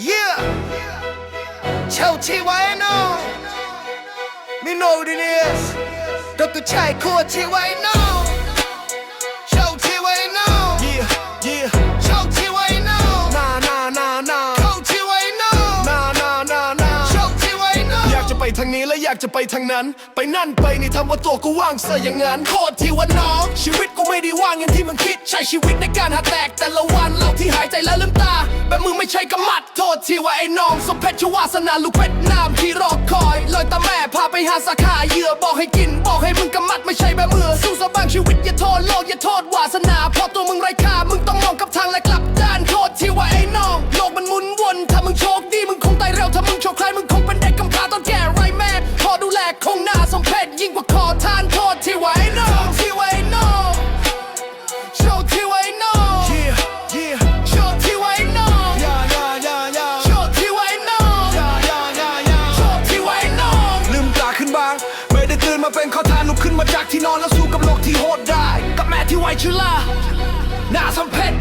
Yeah. Chow Chi Wano. Me know what it is. Dr. Chai Core Chi Wano. Chow Chi Wano. Yeah, yeah. Chow Chi Wano. Nah, nah, nah, nah. Chow Chi Wano. Nah, nah, nah, nah. Chow Chi Wano. อยากจะไปทางนี้และอยากจะไปทางนั้น ไปนั่นไปนี่ทำว่าตัวกูว่างซะอย่างนั้นโคตรที่ว่าน้อง ชีวิตกูไม่ได้ว่างอย่างที่มึงคิด ใช้ชีวิตในการหาแตกแต่ละวันเหล่าที่หายใจและลื มึงไม่ใช่กำมัดโทษที่ว่าไอ้น้องสมเพชรชวาสนาลูกเพชรน้ำที่รอคอยลอยตาแม่พาไปหาสาขาเหยื่อบอกให้กิน บอกให้มึงกำมัดไม่ใช่แบบมือสู้สะบางชีวิตอย่าโทษโลกอย่าโทษวาสนาเพราะตัวมึงไร้ค่ามึงต้องมองกับทางและกลับด้านโทษที่ว่าไอ้น้องโลกมันหมุนวนถ้ามึงโชคดีมึงคงตายเร็วถ้ามึงโชคร้ายมึงคงเป็นเด็กกำพร้าตอนแก่ไรแม่พอดูแลคงหน้าสมเพชยิ่งกว่าขอทานโทษที่ว่า ได้ตื่นมาเป็นขอทานลุกขึ้นมาจากที่นอนแล้วสู้กับโลกที่โหดได้ กับแม่ที่ไวชุลาหน้าสมเพช